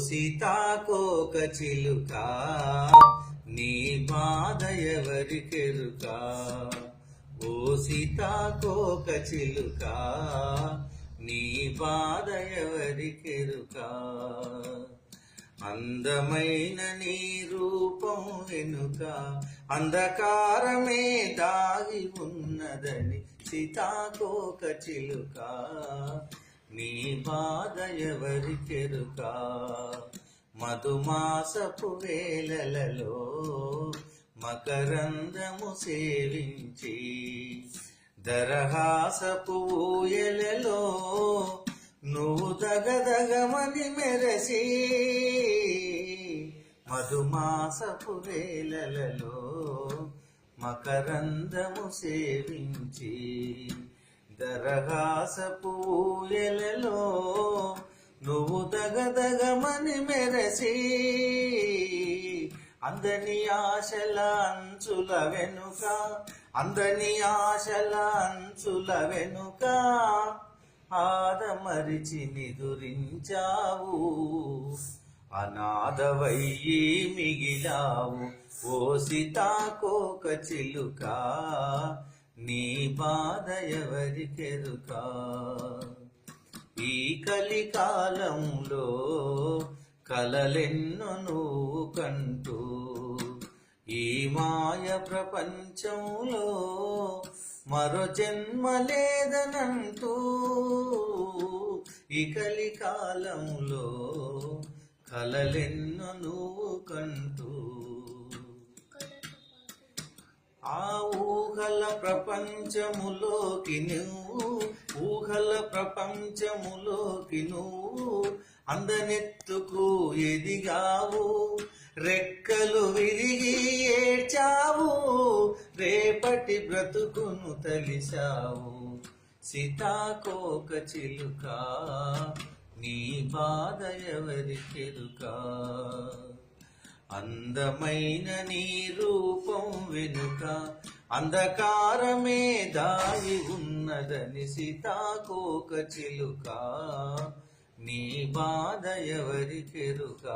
సీతాకోక చిలుక నీ బాధ ఎవరికెరుక ఓ సీతాకోక చిలుక నీ బాధ ఎవరికెరుక అందమైన నీ రూపం వెనుక అంధకారమే దాగి ఉన్నదని సీతాకోక చిలుక నీ బాధ ఎవరికెరుకా మధుమాసపు వేళలలో మకరందము సేవించి దరహాసపు ఊయలలో నువ్వు దగదగమని మెరసి మధుమాసపు వేళలలో మకరందము సేవించి దరహాసపు ఊయలలో నువ్వు దగదగమని మెరసి అందని ఆశల అంచుల వెనుక అందని ఆశల అంచుల వెనుక ఆదమరిచి నిదురించావు. అనాథవయ్యి మిగిలావు ఓ సీతాకోక చిలుక నీ బాధ ఎవరికెరుకా? ఈ కలికాలంలో కలలెన్నో నువ్వు కంటూ ఈ మాయ ప్రపంచంలో మరో జన్మ లేదనంటూ ఇకలి కాలంలో కలలెన్నో నువ్వు కంటూ ప్రపంచములోకి నువ్వు ఊహల ప్రపంచములోకి నువ్వు అందనెత్తుకు ఎదిగావు. రెక్కలు విరిగి ఏడ్చావు రేపటి బ్రతుకును తలిశావు. సీతాకోక చిలుక నీ బాధ ఎవరికెరుక అందమైన నీ రూపం వెనుక అంధకారమే దాగి ఉన్నదని సీతాకోక చిలుక. నీ బాధ ఎవరికెరుక